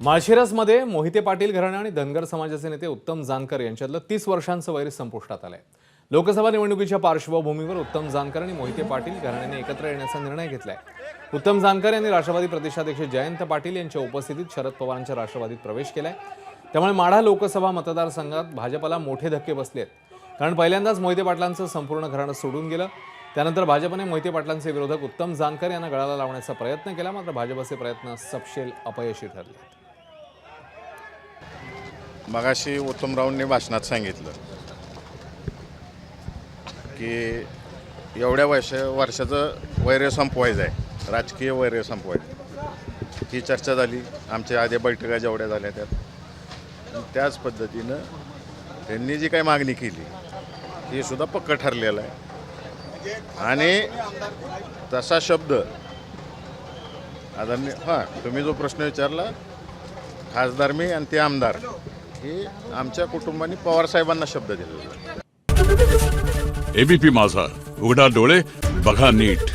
माळशिरसमध्ये मोहिते पाटील घराणे आणि धनगर समाजाचे नेते उत्तम जानकर यांच्यातलं तीस वर्षांचं वैर संपुष्टात आलंय. लोकसभा निवडणुकीच्या पार्श्वभूमीवर उत्तम जानकर आणि मोहिते पाटील घराण्याने एकत्र येण्याचा निर्णय घेतलाय. उत्तम जानकर यांनी राष्ट्रवादी प्रदेशाध्यक्ष जयंत पाटील यांच्या उपस्थितीत शरद पवारांच्या राष्ट्रवादीत प्रवेश केलाय. त्यामुळे माढा लोकसभा मतदारसंघात भाजपला मोठे धक्के बसले आहेत कारण पहिल्यांदाच मोहिते पाटलांचं संपूर्ण घराणं सोडून गेलं. त्यानंतर भाजपने मोहिते पाटलांचे विरोधक उत्तम जानकर यांना गळाला लावण्याचा प्रयत्न केला मात्र भाजपचे प्रयत्न सपशेल अपयशी ठरले मगाशी उत्तमरावांनी भाषणात सांगितलं की एवढ्या वर्ष वर्षाचं वैर्य संपवायचं आहे. राजकीय वैर्य संपवायचं ही चर्चा झाली. आमच्या आधी बैठका जेवढ्या झाल्या त्यात. त्याच पद्धतीनं त्यांनी जी काही मागणी केली ही सुद्धा पक्क ठरलेलं आहे. आणि तसा शब्द आदरणीय हां तुम्ही जो प्रश्न विचारला खासदार मी आणि ते आमदार. हे आमच्या कुटुंबाने पवारसाहेबांना शब्द दिलेला एबीपी माझा. उघडा डोळे बघा नीट.